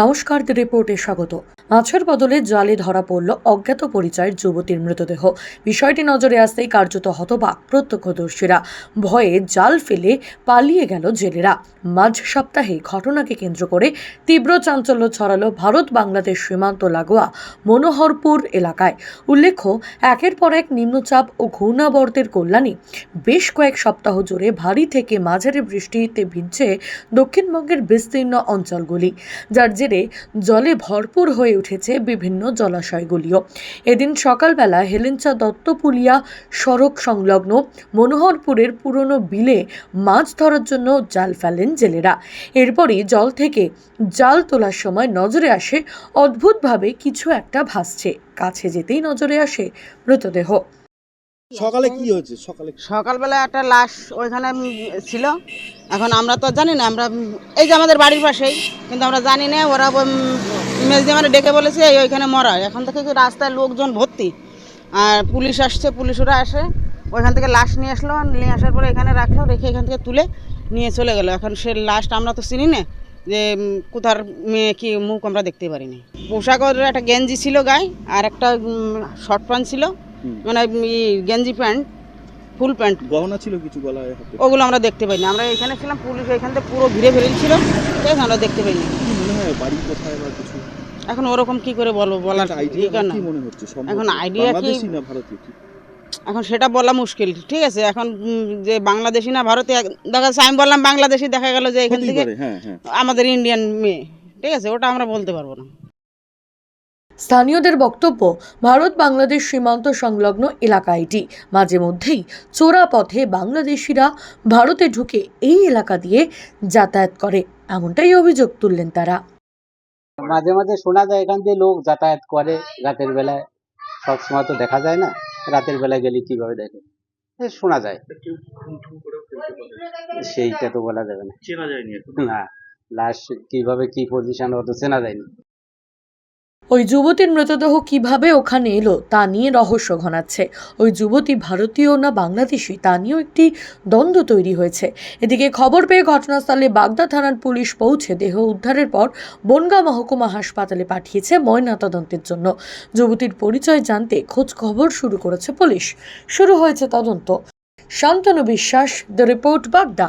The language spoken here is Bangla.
নমস্কার দি রিপোর্টে স্বাগত। মাছের বদলে জালে ধরা পড়ল অজ্ঞাত পরিচয়ের যুবতীর মৃতদেহ। বিষয়টি নজরে আসতেই কার্যত হতবাক প্রত্যক্ষদর্শীরা। ভয়ে জাল ফেলে পালিয়ে গেল জেলেরা। মাঝ সপ্তাহে ঘটনাকে কেন্দ্র করে তীব্র চাঞ্চল্য ছড়ালো ভারত বাংলাদেশ সীমান্ত লাগোয়া মনোহরপুর এলাকায়। উল্লেখ্য, একের পর এক নিম্নচাপ ও ঘূর্ণাবর্তের কল্যাণে বেশ কয়েক সপ্তাহ জুড়ে ভারী থেকে মাঝারি বৃষ্টিতে ভিজছে দক্ষিণবঙ্গের বিস্তীর্ণ অঞ্চলগুলি, যার জেরে জলে ভরপুর হয়ে উঠেছে বিভিন্ন জলাশয়গুলিও। এদিন সকালবেলা হেলেঞ্চা দত্তপুলিয়া সড়ক সংলগ্ন মনোহরপুরের পুরনো বিলে মাছ ধরার জন্য জাল ফেলেন জেলেরা। এরপরই জল থেকে জাল তোলার সময় নজরে আসে অদ্ভুতভাবে কিছু একটা ভাসছে। কাছে যেতেই নজরে আসে মৃতদেহ। সকালে কি হয়েছে? সকালে সকালবেলা একটা লাশ ওইখানে ছিল। এখন আমরা তো জানি না আমরা এই যে আমাদের বাড়ির পাশেই কিন্তু আমরা জানি না ওরা মেজদি মানে ডেকে বলেছে এই ওইখানে মরা। এখন থেকে কি রাস্তায় লোকজন ভর্তি? আর পুলিশ আসছে পুলিশ ওরা আসে ওইখান থেকে লাশ নিয়ে আসলো নিয়ে আসার পরে এখানে রাখল রেখে এখান থেকে তুলে নিয়ে চলে গেলো। এখন সে লাশটা আমরা তো চিনি না যে কোথার মেয়ে কি মুখ আমরা দেখতে পারিনি। পোশাক ওর একটা গেঞ্জি ছিল গায়ে আর একটা শর্ট প্যান্ট ছিল মানে ই গেঞ্জি প্যান্ট। Full pant. গহনা ছিল কিছু গলায় ওগুলো আমরা দেখতে পাইনি। আমরা এখানে ছিলাম পুলিশ এখান থেকে পুরো ঘিরে ফেলেছিল আমরা দেখতে পাইনি। মনে হয় বাড়ি কোথায় বা কিছু? এখন ওরকম কি করে বলব বলার না। কি মনে হচ্ছে? এখন idea কি- না ভারতীয় কি? এখন সেটা বলা মুশকিল। ঠিক আছে এখন যে বাংলাদেশি না ভারতে দেখা যাচ্ছে আমি বললাম বাংলাদেশি দেখা গেল যে এখান থেকে হ্যাঁ হ্যাঁ। আমাদের ইন্ডিয়ান মেয়ে। ঠিক আছে ওটা আমরা বলতে পারব না। স্থানীয়দের বক্তব্য ভারত বাংলাদেশ সীমান্ত সংলগ্ন এলাকা এটি মাঝে মধ্যেই চোরা পথে বাংলাদেশিরা ভারতে ঢুকে এই এলাকা দিয়ে যাতায়াত করে এমনটাই অভিযোগ তুললেন তারা। মাঝে মাঝে শোনা যায় এখান দিয়ে লোক যাতায়াত করে রাতের বেলায়। সব সময় তো দেখা যায় না রাতের বেলায় গেলে কীভাবে দেখে? শোনা যায়। সেইটা তো বলা যাবে না। চেনা যায়নি না লাশ কীভাবে কি পজিশন অত চেনা যায়নি। ওই যুবতীর মৃতদেহ কীভাবে ওখানে এলো তা নিয়ে রহস্য ঘনাচ্ছে। ওই যুবতী ভারতীয় না বাংলাদেশি, তা নিয়েও একটি দ্বন্দ্ব তৈরি হয়েছে। এদিকে খবর পেয়ে ঘটনাস্থলে বাগদা থানার পুলিশ পৌঁছে দেহ উদ্ধারের পর বনগাঁ মহকুমা হাসপাতালে পাঠিয়েছে ময়নাতদন্তের জন্য। যুবতীর পরিচয় জানতে খোঁজ খবর শুরু করেছে পুলিশ। শুরু হয়েছে তদন্ত। শান্তনু বিশ্বাস, দ্য রিপোর্ট, বাগদা।